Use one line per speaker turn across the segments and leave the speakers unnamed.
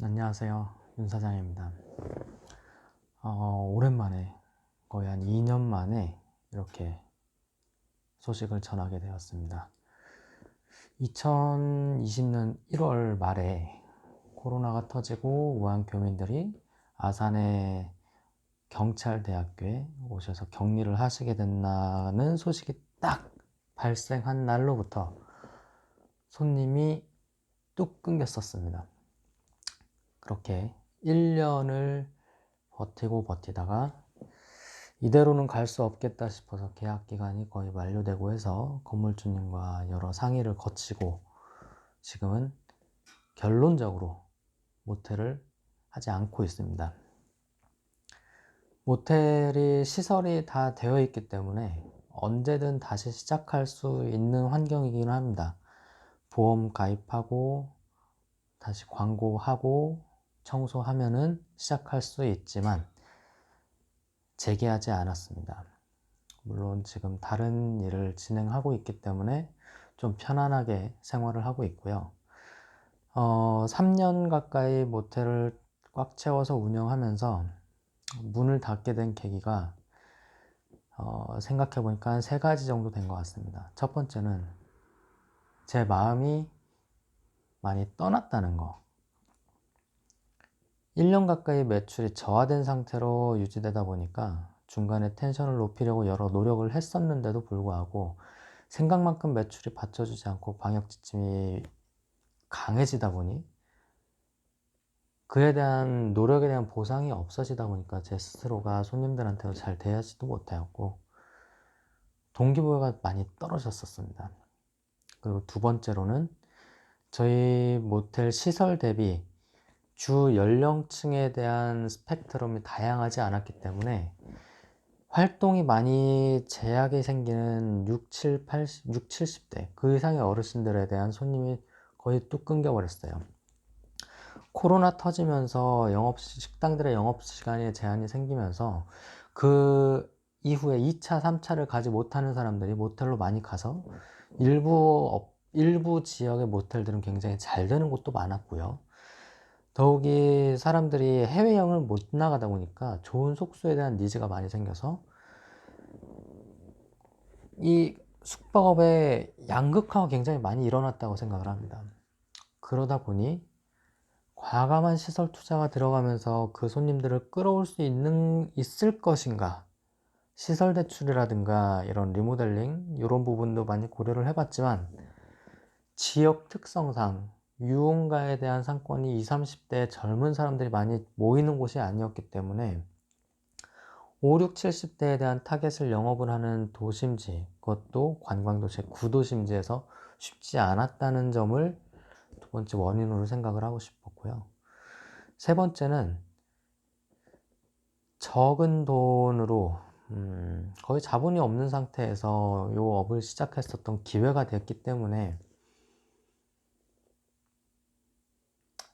안녕하세요. 윤 사장입니다. 어, 오랜만에 거의 한 2년 만에 이렇게 소식을 전하게 되었습니다. 2020년 1월 말에 코로나가 터지고 우한 교민들이 아산의 경찰대학교에 오셔서 격리를 하시게 된다는 소식이 딱 발생한 날로부터 손님이 뚝 끊겼었습니다. 그렇게 1년을 버티고 버티다가 이대로는 갈 수 없겠다 싶어서 계약 기간이 거의 만료되고 해서 건물주님과 여러 상의를 거치고 지금은 결론적으로 모텔을 하지 않고 있습니다. 모텔이 시설이 다 되어 있기 때문에 언제든 다시 시작할 수 있는 환경이긴 합니다. 보험 가입하고 다시 광고하고 청소하면은 시작할 수 있지만 재개하지 않았습니다. 물론 지금 다른 일을 진행하고 있기 때문에 좀 편안하게 생활을 하고 있고요. 어, 3년 가까이 모텔을 꽉 채워서 운영하면서 문을 닫게 된 계기가 어, 생각해 보니까 한 세 가지 정도 된 것 같습니다. 첫 번째는 제 마음이 많이 떠났다는 거. 1년 가까이 매출이 저하된 상태로 유지되다 보니까 중간에 텐션을 높이려고 여러 노력을 했었는데도 불구하고 생각만큼 매출이 받쳐주지 않고 방역 지침이 강해지다 보니 그에 대한 노력에 대한 보상이 없어지다 보니까 제 스스로가 손님들한테 잘 대하지도 못하였고 동기부여가 많이 떨어졌었습니다. 그리고 두 번째로는 저희 모텔 시설 대비 주 연령층에 대한 스펙트럼이 다양하지 않았기 때문에 활동이 많이 제약이 생기는 6, 7, 80, 6, 70대 그 이상의 어르신들에 대한 손님이 거의 뚝 끊겨버렸어요. 코로나 터지면서 영업 식당들의 영업 시간에 제한이 생기면서 그 이후에 2차, 3차를 가지 못하는 사람들이 모텔로 많이 가서 일부 일부 지역의 모텔들은 굉장히 잘 되는 곳도 많았고요. 더욱이 사람들이 해외여행을 못 나가다 보니까 좋은 숙소에 대한 니즈가 많이 생겨서 이 숙박업의 양극화가 굉장히 많이 일어났다고 생각을 합니다. 그러다 보니 과감한 시설 투자가 들어가면서 그 손님들을 끌어올 수 있는, 있을 것인가 시설 대출이라든가 이런 리모델링 이런 부분도 많이 고려를 해봤지만 지역 특성상 유흥가에 대한 상권이 20, 30대 젊은 사람들이 많이 모이는 곳이 아니었기 때문에 5, 6, 70대에 대한 타겟을 영업을 하는 도심지, 그것도 관광도시 구도심지에서 쉽지 않았다는 점을 두 번째 원인으로 생각을 하고 싶었고요. 세 번째는 적은 돈으로 음, 거의 자본이 없는 상태에서 이 업을 시작했었던 기회가 됐기 때문에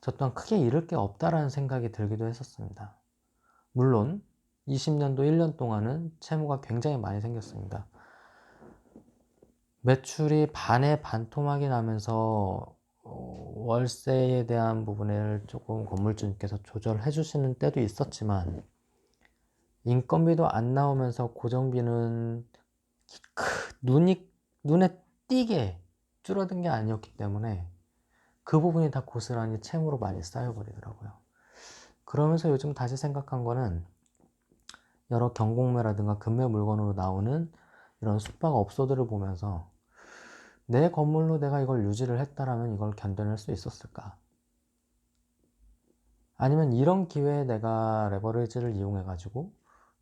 저 또한 크게 잃을 게 없다라는 생각이 들기도 했었습니다. 물론 20년도 1년 동안은 채무가 굉장히 많이 생겼습니다. 매출이 반에 반토막이 나면서 어, 월세에 대한 부분을 조금 건물주님께서 조절해 주시는 때도 있었지만 인건비도 안 나오면서 고정비는 눈이 눈에 띄게 줄어든 게 아니었기 때문에 그 부분이 다 고스란히 채무로 많이 쌓여버리더라고요. 그러면서 요즘 다시 생각한 거는 여러 경공매라든가 금매 물건으로 나오는 이런 숙박 업소들을 보면서 내 건물로 내가 이걸 유지를 했다라면 이걸 견뎌낼 수 있었을까? 아니면 이런 기회에 내가 레버리지를 이용해 가지고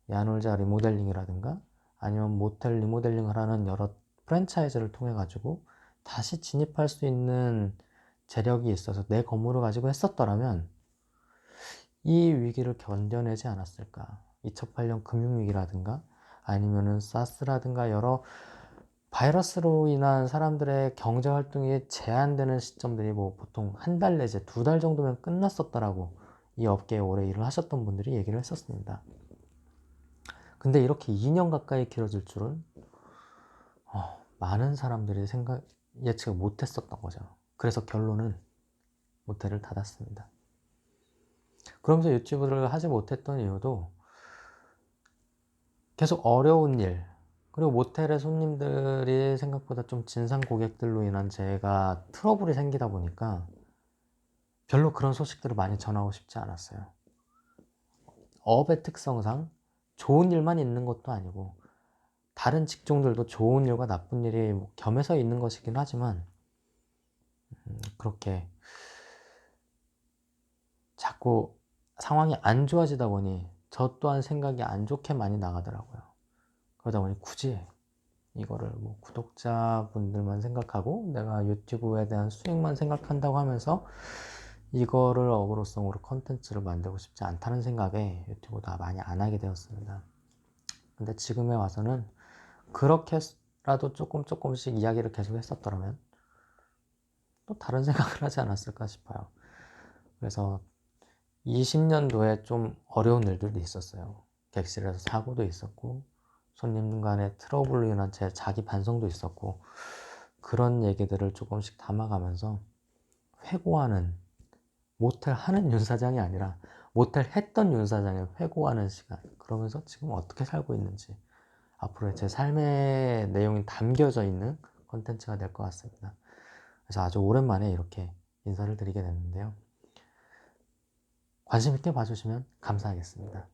야놀자 리모델링이라든가 아니면 모텔 리모델링을 하는 여러 프랜차이즈를 통해 가지고 다시 진입할 수 있는 재력이 있어서 내 건물을 가지고 했었더라면 이 위기를 견뎌내지 않았을까. 2008년 금융위기라든가 아니면은 사스라든가 여러 바이러스로 인한 사람들의 경제 활동이 제한되는 시점들이 뭐 보통 한 달 내지 두 달 정도면 끝났었더라고 이 업계에 오래 일을 하셨던 분들이 얘기를 했었습니다. 근데 이렇게 2년 가까이 길어질 줄은 어, 많은 사람들이 생각 예측을 못했었던 거죠. 그래서 결론은 모텔을 닫았습니다. 그러면서 유튜브를 하지 못했던 이유도 계속 어려운 일, 그리고 모텔의 손님들이 생각보다 좀 진상 고객들로 인한 제가 트러블이 생기다 보니까 별로 그런 소식들을 많이 전하고 싶지 않았어요. 업의 특성상 좋은 일만 있는 것도 아니고 다른 직종들도 좋은 일과 나쁜 일이 뭐 겸해서 있는 것이긴 하지만 음, 그렇게 자꾸 상황이 안 좋아지다 보니 저 또한 생각이 안 좋게 많이 나가더라고요. 그러다 보니 굳이 이거를 뭐 구독자분들만 생각하고 내가 유튜브에 대한 수익만 생각한다고 하면서 이거를 어그로성으로 컨텐츠를 만들고 싶지 않다는 생각에 유튜브 다 많이 안 하게 되었습니다. 근데 지금에 와서는 그렇게라도 조금 조금씩 이야기를 계속 했었더라면 또 다른 생각을 하지 않았을까 싶어요. 그래서 20년도에 좀 어려운 일들도 있었어요. 객실에서 사고도 있었고 손님 간의 트러블로 인한 제 자기 반성도 있었고 그런 얘기들을 조금씩 담아가면서 회고하는 모텔 하는 윤 사장이 아니라 모텔 했던 윤 사장의 회고하는 시간 그러면서 지금 어떻게 살고 있는지 앞으로의 제 삶의 내용이 담겨져 있는 컨텐츠가 될 것 같습니다. 그래서 아주 오랜만에 이렇게 인사를 드리게 됐는데요. 관심 있게 봐주시면 감사하겠습니다.